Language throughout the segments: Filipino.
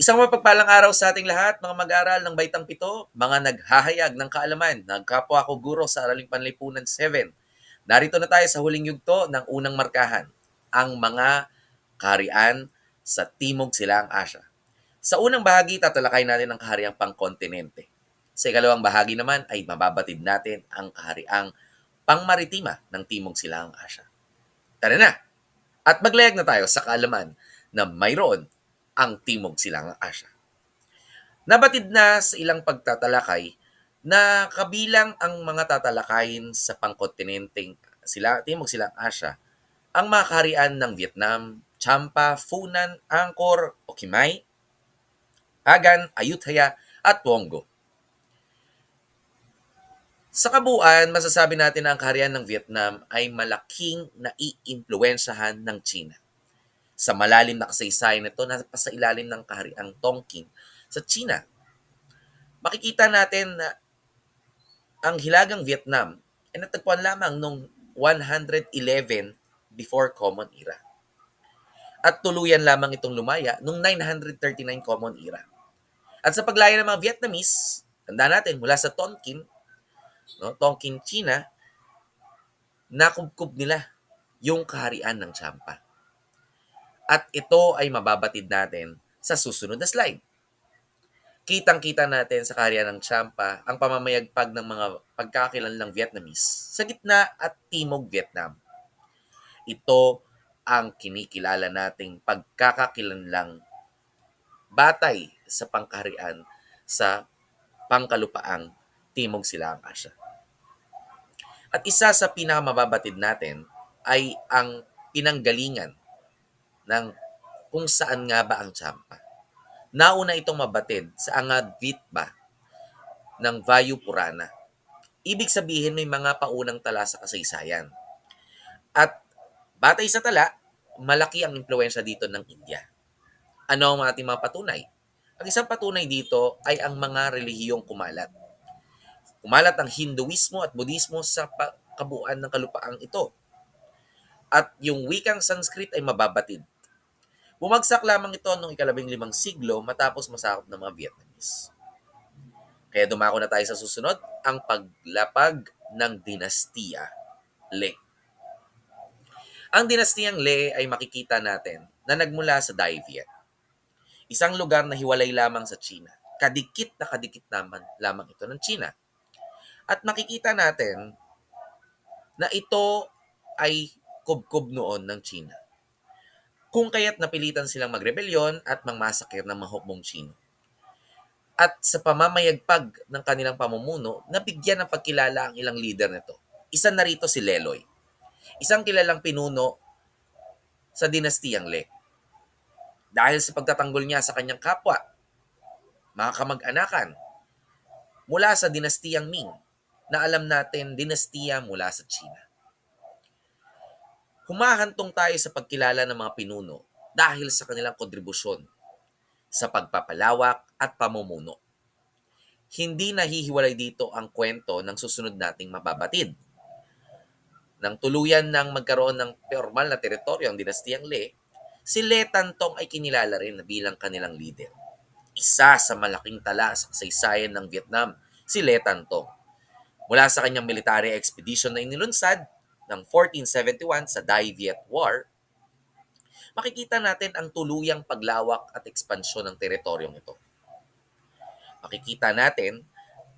Isang mapagpalang araw sa ating lahat, mga mag-aral ng Baitang Pito, mga naghahayag ng kaalaman, nagkapwa ko guro sa Araling Panlipunan 7. Narito na tayo sa huling yugto ng unang markahan, ang mga kaharian sa Timog Silang Asya. Sa unang bahagi, tatalakay natin ang kahariang pangkontinente. Sa ikalawang bahagi naman ay mababatid natin ang kahariang pangmaritima ng Timog Silang Asya. Tara na! At maglayag na tayo sa kaalaman na mayroon ang Timog Silangang Asya. Nabatid na sa ilang pagtatalakay na kabilang ang mga tatalakayin sa pangkontinenteng sila, Timog Silang Asya ang mga kaharian ng Vietnam, Champa, Funan, Angkor, o Khmer, Agan, Ayutthaya, at Wongo. Sa kabuuan, masasabi natin na ang kaharian ng Vietnam ay malaking naiimpluwensyahan ng China sa malalim na kasaysayan nito na sa ilalim ng kahariang Tongking sa China. Makikita natin na ang Hilagang Vietnam ay natagpuan lamang noong 111 before Common Era. At tuluyan lamang itong lumaya noong 939 Common Era. At sa paglaya ng mga Vietnamese, tanda natin mula sa Tonkin, no, Tonkin, China, nakubkob nila yung kaharian ng Champa. At ito ay mababatid natin sa susunod na slide. Kitang-kita natin sa karya ng Champa ang pamamayagpag ng mga pagkakakilanlang Vietnamese sa gitna at timog Vietnam. Ito ang kinikilala nating pagkakakilanlang batay sa pangkaharian sa pangkalupaang Timog Silang Asya. At isa sa pinakamababatid natin ay ang pinanggalingan ng kung saan nga ba ang Champa. Nauna itong mabatid sa Angad Vitba ng Vayu Purana. Ibig sabihin may mga paunang tala sa kasaysayan. At batay sa tala, malaki ang impluensya dito ng India. Ano ang ating mga patunay? Ang isang patunay dito ay ang mga relihiyong kumalat. Kumalat ang Hinduismo at Budismo sa kabuuan ng kalupaang ito. At yung wikang Sanskrit ay mababatid Bumagsak lamang ito noong ikalabing limang siglo matapos masakop ng mga Vietnamese. Kaya dumako na tayo sa susunod, ang paglapag ng dinastiya Le. Ang dinastiyang Le ay makikita natin na nagmula sa Dai Viet. Isang lugar na hiwalay lamang sa China. Kadikit na kadikit naman lamang ito ng China. At makikita natin na ito ay kubkob noon ng China kung kaya't napilitan silang magrebelyon at mangmasakir ng mahukmong Chino. At sa pamamayagpag ng kanilang pamumuno, nabigyan ng pagkilala ang ilang leader nito. Isa na rito si Leloy, isang kilalang pinuno sa dinastiyang Le. Dahil sa pagtatanggol niya sa kanyang kapwa, mga kamag-anakan, mula sa dinastiyang Ming, na alam natin dinastiya mula sa China humahantong tayo sa pagkilala ng mga pinuno dahil sa kanilang kontribusyon sa pagpapalawak at pamumuno. Hindi nahihiwalay dito ang kwento ng susunod nating mababatid. Nang tuluyan ng magkaroon ng formal na teritoryo ang dinastiyang Le, si Le Tantong ay kinilala rin bilang kanilang leader. Isa sa malaking tala sa kasaysayan ng Vietnam, si Le Tantong. Mula sa kanyang military expedition na inilunsad, ng 1471 sa Dai Viet War, makikita natin ang tuluyang paglawak at ekspansyon ng teritoryong ito. Makikita natin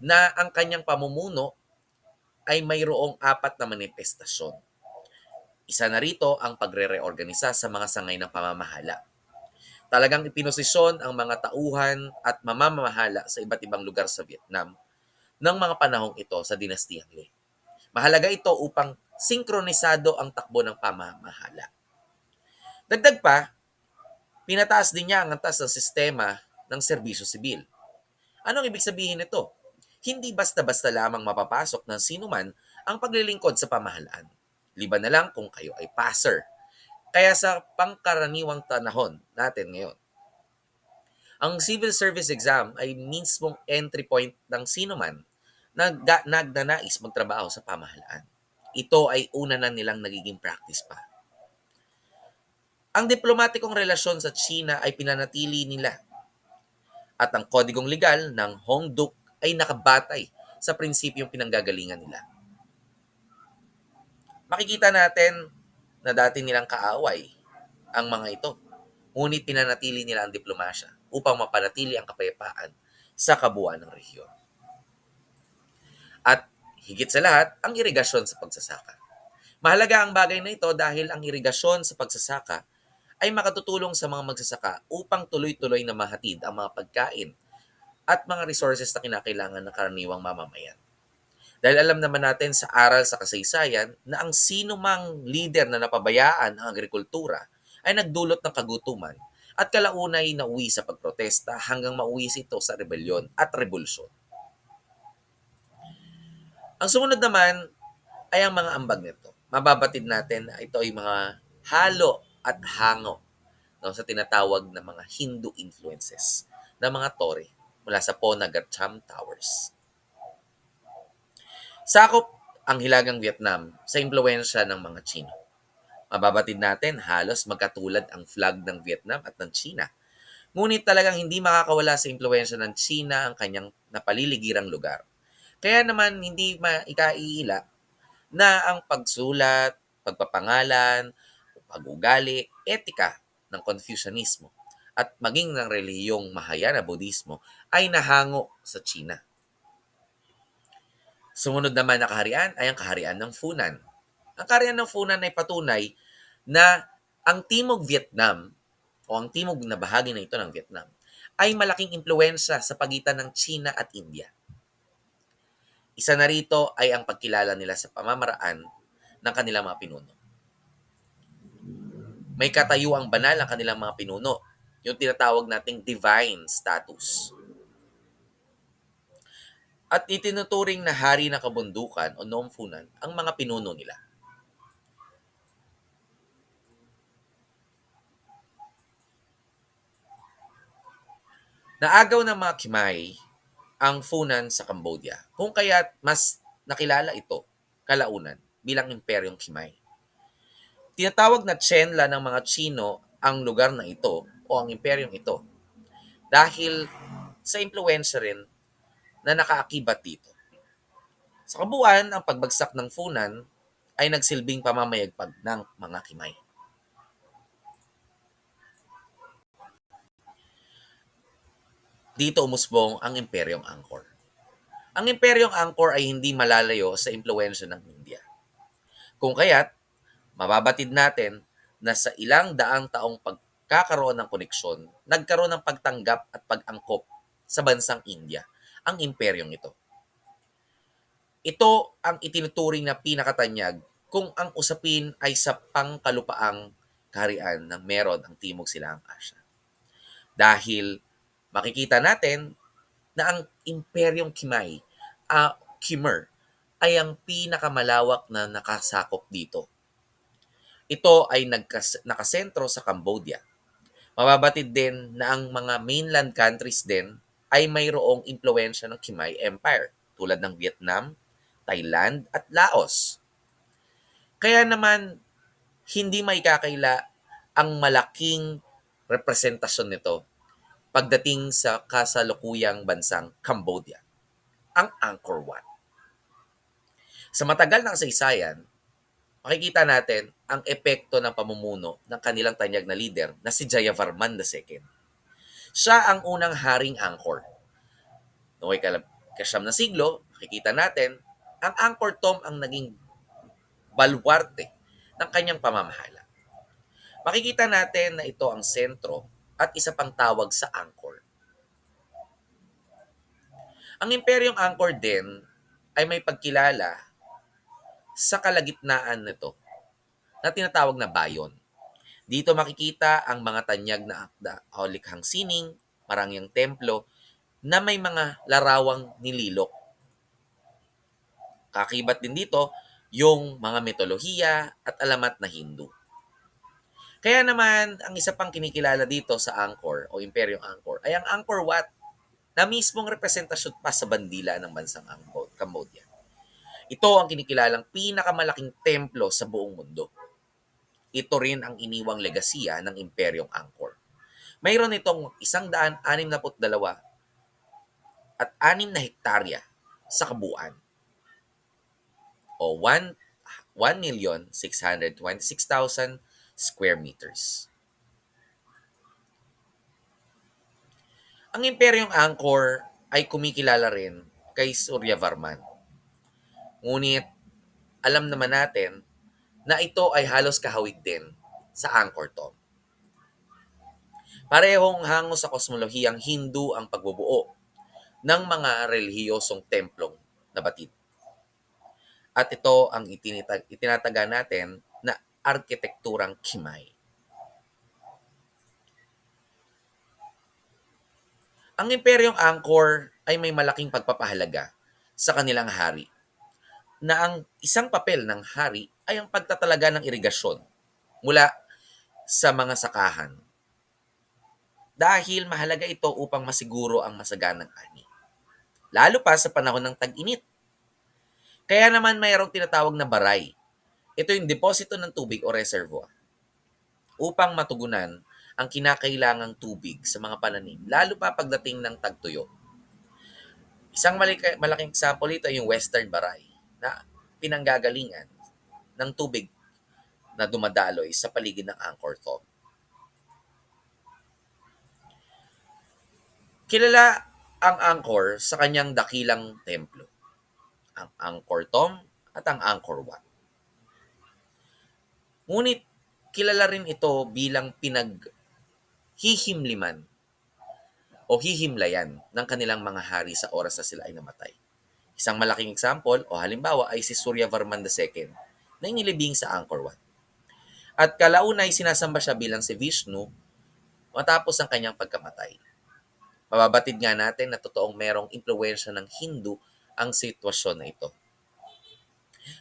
na ang kanyang pamumuno ay mayroong apat na manifestasyon. Isa na rito ang pagre-reorganisa sa mga sangay ng pamamahala. Talagang ipinosisyon ang mga tauhan at mamamahala sa iba't ibang lugar sa Vietnam ng mga panahong ito sa dinastiyang Le. Mahalaga ito upang sinkronisado ang takbo ng pamamahala. Dagdag pa, pinataas din niya ang antas ng sistema ng serbisyo sibil. Anong ibig sabihin nito? Hindi basta-basta lamang mapapasok ng sinuman ang paglilingkod sa pamahalaan. Liban na lang kung kayo ay passer. Kaya sa pangkaraniwang tanahon natin ngayon, ang civil service exam ay mismong entry point ng sinuman na nagnanais magtrabaho sa pamahalaan ito ay una na nilang nagiging practice pa. Ang diplomatikong relasyon sa China ay pinanatili nila At ang kodigong legal ng Hongduk ay nakabatay sa prinsipyong pinanggagalingan nila. Makikita natin na dati nilang kaaway ang mga ito. Ngunit pinanatili nila ang diplomasya upang mapanatili ang kapayapaan sa kabuuan ng rehiyon. At higit sa lahat, ang irigasyon sa pagsasaka. Mahalaga ang bagay na ito dahil ang irigasyon sa pagsasaka ay makatutulong sa mga magsasaka upang tuloy-tuloy na mahatid ang mga pagkain at mga resources na kinakailangan ng karaniwang mamamayan. Dahil alam naman natin sa aral sa kasaysayan na ang sino mang leader na napabayaan ang agrikultura ay nagdulot ng kagutuman at kalaunay na uwi sa pagprotesta hanggang mauwi ito sa rebelyon at revolusyon. Ang sumunod naman ay ang mga ambag nito. Mababatid natin na ito ay mga halo at hango no, sa tinatawag na mga Hindu influences na mga tore mula sa Ponagacham Towers. Sakop ang Hilagang Vietnam sa impluensya ng mga Chino. Mababatid natin halos magkatulad ang flag ng Vietnam at ng China. Ngunit talagang hindi makakawala sa impluensya ng China ang kanyang napaliligirang lugar. Kaya naman hindi maikaiila na ang pagsulat, pagpapangalan, pag-ugali, etika ng Confucianismo at maging ng relihiyong Mahayana Budismo ay nahango sa China. Sumunod naman na kaharian ay ang kaharian ng Funan. Ang kaharian ng Funan ay patunay na ang Timog Vietnam o ang timog na bahagi na ito ng Vietnam ay malaking impluensya sa pagitan ng China at India. Isa na rito ay ang pagkilala nila sa pamamaraan ng kanilang mga pinuno. May katayuang banal ang kanilang mga pinuno, yung tinatawag nating divine status at itinuturing na hari ng kabundukan o nomfunan ang mga pinuno nila. Naagaw ng mga Khmer ang Funan sa Cambodia, kung kaya't mas nakilala ito kalaunan bilang Imperyong Khmer. Tinatawag na Chenla ng mga Chino ang lugar na ito o ang imperyong ito dahil sa impluensya rin na nakaakibat dito. Sa kabuuan, ang pagbagsak ng Funan ay nagsilbing pamamayagpag ng mga Kimay. Dito umusbong ang Imperyong Angkor. Ang Imperyong Angkor ay hindi malalayo sa impluensya ng India. Kung kaya't, mababatid natin na sa ilang daang taong pagkakaroon ng koneksyon, nagkaroon ng pagtanggap at pag-angkop sa bansang India ang imperyong ito. Ito ang itinuturing na pinakatanyag kung ang usapin ay sa pangkalupaang kaharian na meron ang Timog Silangang Asya. Dahil makikita natin na ang Imperyong Khmer, uh, Khmer ay ang pinakamalawak na nakasakop dito. Ito ay nagkas- nakasentro sa Cambodia. Mababatid din na ang mga mainland countries din ay mayroong impluensya ng Khmer Empire tulad ng Vietnam, Thailand at Laos. Kaya naman hindi may kakaila ang malaking representasyon nito pagdating sa kasalukuyang bansang Cambodia, ang Angkor Wat. Sa matagal na kasaysayan, makikita natin ang epekto ng pamumuno ng kanilang tanyag na leader na si Jayavarman II. Siya ang unang haring Angkor. Noong ikasyam na siglo, makikita natin, ang Angkor Tomb ang naging balwarte ng kanyang pamamahala. Makikita natin na ito ang sentro at isa pang tawag sa Angkor. Ang imperyong Angkor din ay may pagkilala sa kalagitnaan nito na tinatawag na Bayon. Dito makikita ang mga tanyag na akda o likhang sining, marangyang templo na may mga larawang nililok. Kakibat din dito yung mga mitolohiya at alamat na Hindu. Kaya naman, ang isa pang kinikilala dito sa Angkor o Imperyong Angkor ay ang Angkor Wat na mismong representasyon pa sa bandila ng bansang Angkor, Cambodia. Ito ang kinikilalang pinakamalaking templo sa buong mundo. Ito rin ang iniwang legasiya ng Imperyong Angkor. Mayroon itong 162 at 6 na hektarya sa kabuuan o 1 1,626,000 square meters. Ang Imperyong Angkor ay kumikilala rin kay Suryavarman. Ngunit alam naman natin na ito ay halos kahawig din sa Angkor Thom. Parehong hango sa kosmolohiyang Hindu ang pagbubuo ng mga relihiyosong templong na batid. At ito ang itinataga natin na arkitekturang Khmer. Ang Imperyong Angkor ay may malaking pagpapahalaga sa kanilang hari na ang isang papel ng hari ay ang pagtatalaga ng irigasyon mula sa mga sakahan. Dahil mahalaga ito upang masiguro ang masaganang ani. Lalo pa sa panahon ng tag-init. Kaya naman mayroong tinatawag na baray. Ito yung deposito ng tubig o reservoir upang matugunan ang kinakailangang tubig sa mga pananim, lalo pa pagdating ng tagtuyo. Isang malaki, malaking example ito yung Western Baray na pinanggagalingan ng tubig na dumadaloy sa paligid ng Angkor Thom. Kilala ang Angkor sa kanyang dakilang templo, ang Angkor Thom at ang Angkor Wat. Ngunit kilala rin ito bilang pinaghihimliman o hihimlayan ng kanilang mga hari sa oras na sila ay namatay. Isang malaking example o halimbawa ay si Suryavarman II na inilibing sa Angkor Wat. At kalauna ay sinasamba siya bilang si Vishnu matapos ang kanyang pagkamatay. Mababatid nga natin na totoong merong impluensya ng Hindu ang sitwasyon na ito.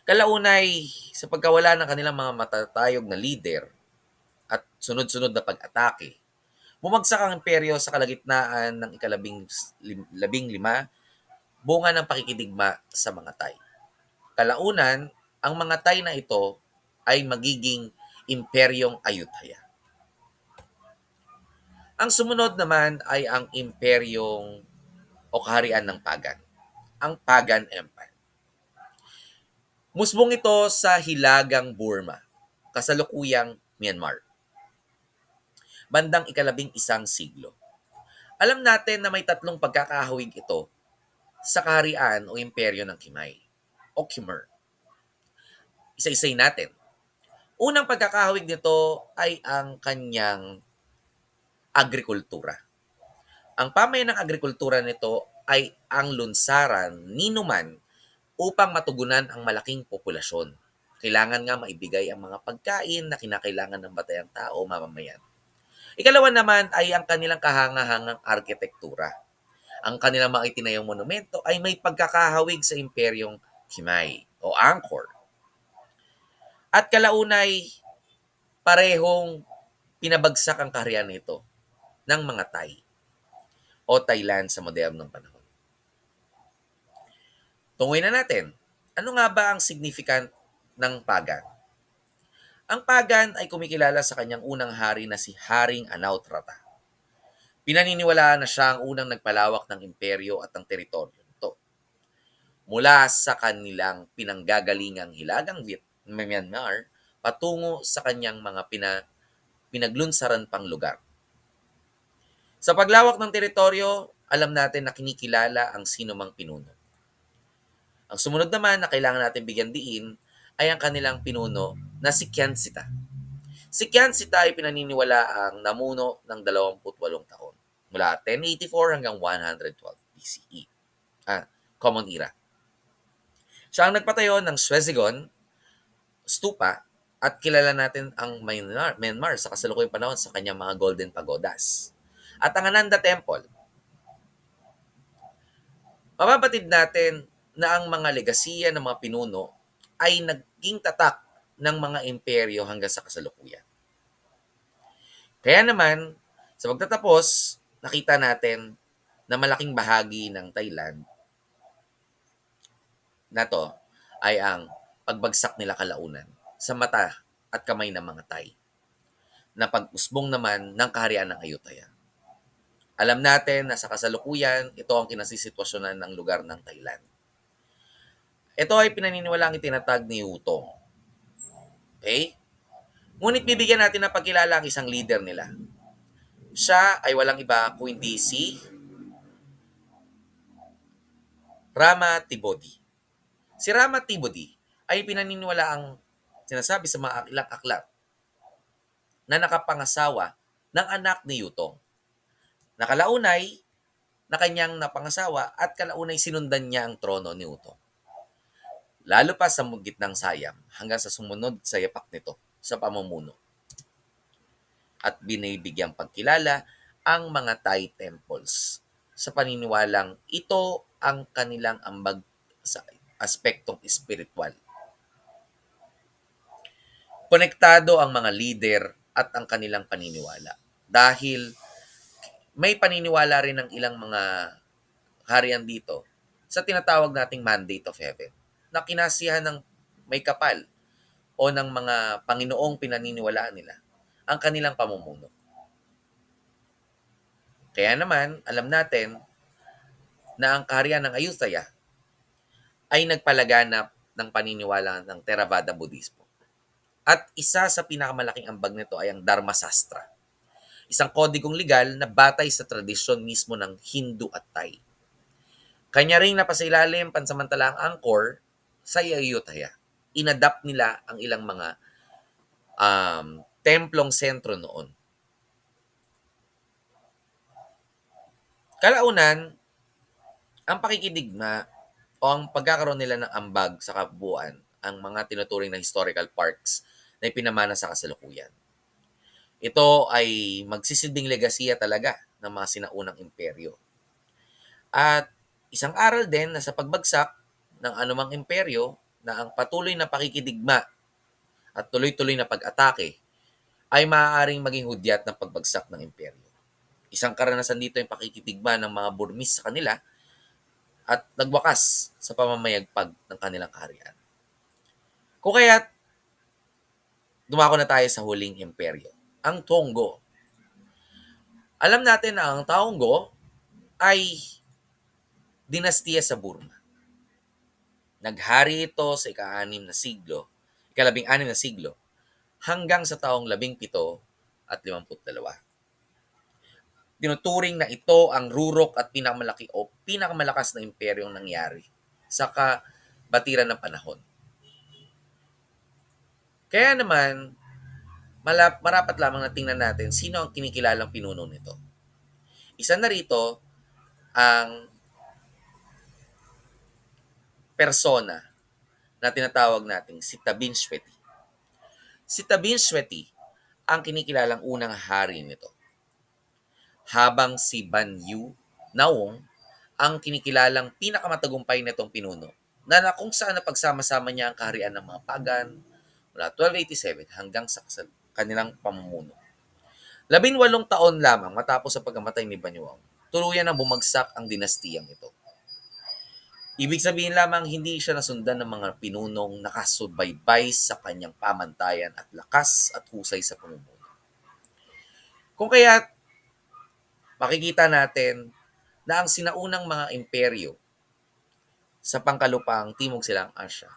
Kalaunay, sa pagkawala ng kanilang mga matatayog na leader at sunod-sunod na pag-atake, bumagsak ang imperyo sa kalagitnaan ng ikalabing labing lima, bunga ng pakikidigma sa mga Tay. Kalaunan, ang mga Tay na ito ay magiging imperyong Ayutthaya. Ang sumunod naman ay ang imperyong o kaharian ng Pagan, ang Pagan Empire. Musbong ito sa Hilagang Burma, kasalukuyang Myanmar. Bandang ikalabing isang siglo. Alam natin na may tatlong pagkakahawig ito sa kaharian o imperyo ng Khmer o Khmer. Isa-isay natin. Unang pagkakahawig nito ay ang kanyang agrikultura. Ang pamayan ng agrikultura nito ay ang lunsaran ni Numan upang matugunan ang malaking populasyon. Kailangan nga maibigay ang mga pagkain na kinakailangan ng batayang tao mamamayan. Ikalawa naman ay ang kanilang kahangahangang arkitektura. Ang kanilang mga itinayong monumento ay may pagkakahawig sa imperyong Khmer o Angkor. At kalaunay, parehong pinabagsak ang kaharian nito ng mga Thai o Thailand sa modernong panahon. Tunguin na natin, ano nga ba ang significant ng pagan? Ang pagan ay kumikilala sa kanyang unang hari na si Haring Anautrata. Pinaniniwalaan na siya ang unang nagpalawak ng imperyo at ng teritoryo nito. Mula sa kanilang pinanggagalingang hilagang Viet Myanmar patungo sa kanyang mga pina, pinaglunsaran pang lugar. Sa paglawak ng teritoryo, alam natin na kinikilala ang sino mang pinuno. Ang sumunod naman na kailangan natin bigyan diin ay ang kanilang pinuno na si Kyansita. Si Kyansita ay pinaniniwala ang namuno ng 28 taon mula 1084 hanggang 112 BCE. Ah, Common Era. Siya ang nagpatayo ng Swezigon, Stupa, at kilala natin ang Myanmar, Myanmar sa kasalukuyang panahon sa kanyang mga golden pagodas. At ang Ananda Temple. Mababatid natin na ang mga legasiya ng mga pinuno ay naging tatak ng mga imperyo hanggang sa kasalukuyan. Kaya naman, sa pagtatapos, nakita natin na malaking bahagi ng Thailand na to ay ang pagbagsak nila kalaunan sa mata at kamay ng mga Thai na pag-usbong naman ng kaharian ng Ayutthaya. Alam natin na sa kasalukuyan, ito ang kinasisitwasyonan ng lugar ng Thailand. Ito ay pinaniniwalaang itinatag ni Hutong. Okay? Ngunit bibigyan natin ng pagkilala ang isang leader nila. Siya ay walang iba kundi si Rama Tibodi. Si Rama Tibodi ay pinaniniwala ang sinasabi sa mga ilang aklat na nakapangasawa ng anak ni Yutong. Nakalaunay na kanyang napangasawa at kalaunay sinundan niya ang trono ni Utong. Lalo pa sa gitnang sayam hanggang sa sumunod sa yapak nito sa pamumuno. At binibigyang pagkilala ang mga Thai temples sa paniniwalang ito ang kanilang ambag sa aspektong espiritual. Konektado ang mga leader at ang kanilang paniniwala dahil may paniniwala rin ng ilang mga harian dito sa tinatawag nating mandate of heaven na kinasihan ng may kapal o ng mga Panginoong pinaniniwalaan nila ang kanilang pamumuno. Kaya naman, alam natin na ang kaharian ng Ayutthaya ay nagpalaganap ng paniniwala ng Theravada Buddhismo. At isa sa pinakamalaking ambag nito ay ang Dharma Sastra. Isang kodigong legal na batay sa tradisyon mismo ng Hindu at Thai. Kanya ring napasilalim pansamantala ang angkor sa Ayutthaya. Inadapt nila ang ilang mga um, templong sentro noon. Kalaunan, ang pakikidigma o ang pagkakaroon nila ng ambag sa kabuuan ang mga tinuturing na historical parks na ipinamana sa kasalukuyan. Ito ay magsisilbing legasiya talaga ng mga sinaunang imperyo. At isang aral din na sa pagbagsak ng anumang imperyo na ang patuloy na pakikidigma at tuloy-tuloy na pag-atake ay maaaring maging hudyat ng pagbagsak ng imperyo. Isang karanasan dito yung pakikitigma ng mga Burmese sa kanila at nagwakas sa pamamayagpag ng kanilang kaharian. Kung kaya dumako na tayo sa huling imperyo, ang Tongo. Alam natin na ang Tongo ay dinastiya sa Burma. Naghari ito sa ika-anim na siglo, ikalabing anim na siglo, hanggang sa taong labing pito at limamput dalawa. Tinuturing na ito ang rurok at pinakamalaki o pinakamalakas na imperyong nangyari sa kabatiran ng panahon. Kaya naman, malap, marapat lamang na tingnan natin sino ang kinikilalang pinuno nito. Isa na rito ang persona na tinatawag nating si Tabin Shweti. Si Tabin Shweti ang kinikilalang unang hari nito. Habang si Ban Yu Naong ang kinikilalang pinakamatagumpay nitong pinuno na, na kung saan napagsama-sama niya ang kaharian ng mga pagan mula 1287 hanggang sa kanilang pamumuno. Labinwalong taon lamang matapos sa pagkamatay ni Banyuang, tuluyan na bumagsak ang dinastiyang ito. Ibig sabihin lamang hindi siya nasundan ng mga pinunong nakasubaybay sa kanyang pamantayan at lakas at husay sa pamumuno. Kung kaya makikita natin na ang sinaunang mga imperyo sa pangkalupang Timog Silang Asya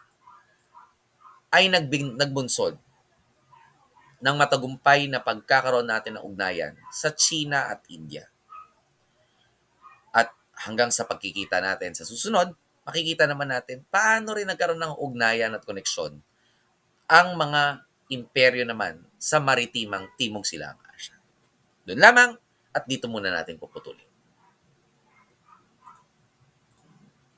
ay nagbing, nagbunsod ng matagumpay na pagkakaroon natin ng ugnayan sa China at India. At hanggang sa pagkikita natin sa susunod, makikita naman natin paano rin nagkaroon ng ugnayan at koneksyon ang mga imperyo naman sa maritimang Timog Silang Asya. Doon lamang at dito muna natin puputulin.